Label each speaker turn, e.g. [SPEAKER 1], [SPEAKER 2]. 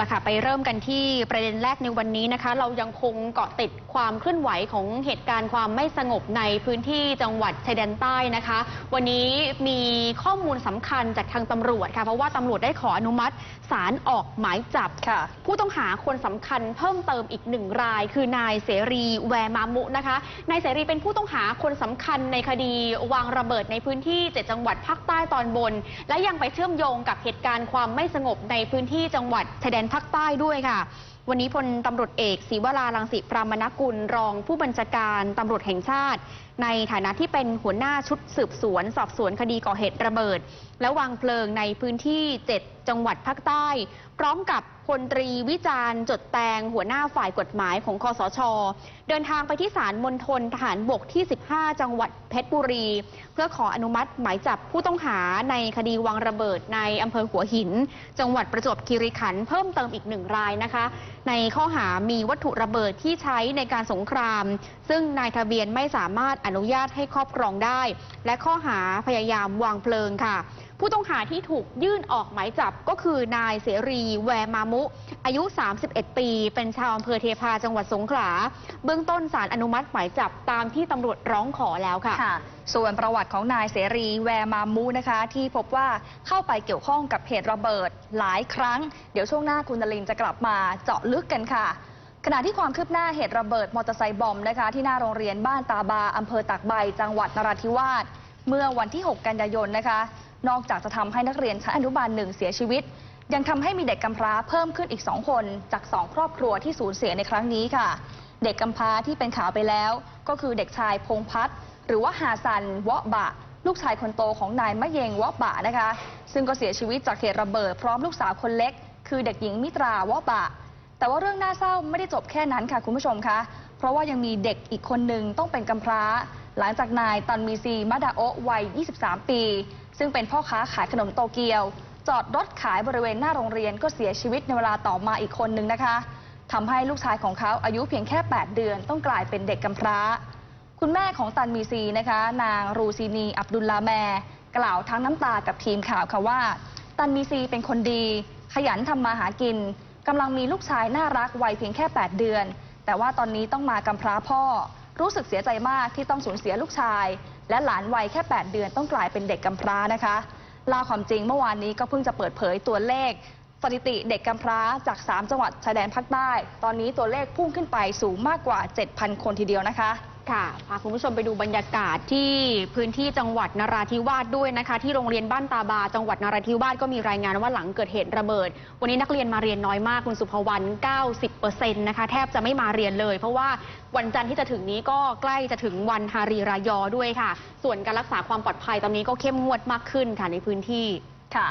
[SPEAKER 1] ละค่ะไปเริ่มกันที่ประเด็นแรกในวันนี้นะคะ เรายังคงเกาะติด ความเคลื่อนไหวของเหตุการณ์ความไม่สงบในพื้นที่จังหวัดชายแดนใต้นะคะ วันนี้มีข้อมูลสำคัญจากทางตำรวจค่ะ เพราะว่าตำรวจได้ขออนุมัติศาลออกหมายจับ
[SPEAKER 2] ค่ะ
[SPEAKER 1] ผู้ต้องหาคนสำคัญเพิ่มเติมอีกหนึ่งราย คือนายเสรีแวมามุนะคะ นายเสรีเป็นผู้ต้องหาคนสำคัญในคดีวางระเบิดในพื้นที่7จังหวัดภาคใต้ตอนบน และยังไปเชื่อมโยงกับเหตุการณ์ความไม่สงบในพื้นที่จังหวัดชายแดนภาคใต้ด้วยค่ะ วันนี้พลตำรวจเอกศรีวราลังสิพรามนกุล รองผู้บัญชาการตำรวจแห่งชาติ ในฐานะที่เป็นหัวหน้าชุดสืบสวน สอบสวนคดีก่อเหตุระเบิด และวางเพลิงในพื้นที่ 7 จังหวัดภาคใต้ พร้อมกับพลตรีวิจารณ์ จดแตงหัวหน้าฝ่ายกฎหมายของคอสช เดินทางไปที่ศาลมณฑลทหารบกที่ 15 จังหวัดเพชรบุรี เพื่อขออนุมัติหมายจับผู้ต้องหาในคดีวางระเบิดในอำเภอหัวหิน จังหวัดประจวบคีรีขันธ์เพิ่มเติมอีกหนึ่งรายนะคะ ในข้อหามีวัตถุระเบิดที่ใช้ในการสงคราม ซึ่งนายทะเบียนไม่สามารถอนุญาตให้ครอบครองได้ และข้อหาพยายามวางเพลิงค่ะ ผู้ต้องหาที่ถูกยื่นออกหมายจับก็คือนายเสรีแวมามุ อายุ 31 ปี เป็นชาวอำเภอเทพาจังหวัดสงขลา เบื้องต้นศาลอนุมัติหมายจับตามที่ตำรวจร้องขอแล้วค่ะ
[SPEAKER 2] คะส่วนประวัติของนายเสรีแวร์มามูนะคะ ที่พบว่าเข้าไปเกี่ยวข้องกับเหตุระเบิดหลายครั้ง เดี๋ยวช่วงหน้าคุณนลินจะกลับมาเจาะลึกกันค่ะขณะที่ความคืบหน้าเหตุระเบิดมอเตอร์ไซค์บอมนะคะที่หน้าโรงเรียนบ้านตาบาอำเภอตากใบ จังหวัดนราธิวาส เมื่อวันที่ 6 กันยายนนะคะ นอกจากจะทำให้นักเรียนชั้นอนุบาลหนึ่งเสียชีวิต ยังทำให้มีเด็กกำพร้าเพิ่มขึ้นอีก 2 คน จาก 2 ครอบครัวที่สูญเสียในครั้งนี้ค่ะ เด็กกำพร้าที่เป็นข่าวไปแล้ว ก็คือเด็กชายพงพัฒน์หรือว่าฮาซันวะบะ ลูกชายคนโตของนายมะเยงวะบะนะคะ ซึ่งก็เสียชีวิตจากเหตุระเบิดพร้อมลูกสาวคนเล็ก คือเด็กหญิงมิตราวะบะแต่ว่าเรื่องน่าเศร้าไม่ได้จบแค่นั้นค่ะคุณผู้ชมคะ เพราะว่ายังมีเด็กอีกคนหนึ่งต้องเป็นกำพร้า หลังจากนายตันมีซีมาดาโอวัย 23 ปี ซึ่งเป็นพ่อค้าขายขนมโตเกียว จอดรถขายบริเวณหน้าโรงเรียนก็เสียชีวิตในเวลาต่อมาอีกคนหนึ่งนะคะทำให้ลูกชายของเขาอายุเพียงแค่ 8 เดือน ต้องกลายเป็นเด็กกำพร้า คุณแม่ของตันมีซีนะคะ นางรูซีนี อับดุลลาแมกล่าวทั้งน้ำตากับทีมข่าวค่ะว่า ตันมีซีเป็นคนดี ขยันทำมาหากินกำลังมีลูกชายน่ารักวัยเพียงแค่ 8 เดือน แต่ว่าตอนนี้ต้องมากำพร้าพ่อ รู้สึกเสียใจมากที่ต้องสูญเสียลูกชาย และหลานวัยแค่ 8 เดือนต้องกลายเป็นเด็กกำพร้านะคะลาความจริงเมื่อวานนี้ก็เพิ่งจะเปิดเผยตัวเลข สถิติเด็กกำพร้าจาก 3 จังหวัดชายแดนภาคใต้ ตอนนี้ตัวเลขพุ่งขึ้นไปสูงมากกว่า 7,000 คนทีเดียวนะคะ
[SPEAKER 1] ค่ะพาคุณผู้ชมไปดูบรรยากาศที่พื้นที่จังหวัดนราธิวาสด้วยนะคะ ที่โรงเรียนบ้านตาบา จังหวัดนราธิวาสก็มีรายงานว่าหลังเกิดเหตุระเบิด วันนี้นักเรียนมาเรียนน้อยมากคุณสุภวรรณ 90%นะคะแทบจะไม่มาเรียนเลย เพราะว่าวันจันทร์ที่จะถึงนี้ก็ใกล้จะถึงวันฮารีรายอด้วยค่ะ ส่วนการรักษาความปลอดภัยตอนนี้ก็เข้มงวดมากขึ้นค่ะในพื้นที่
[SPEAKER 2] ค่ะ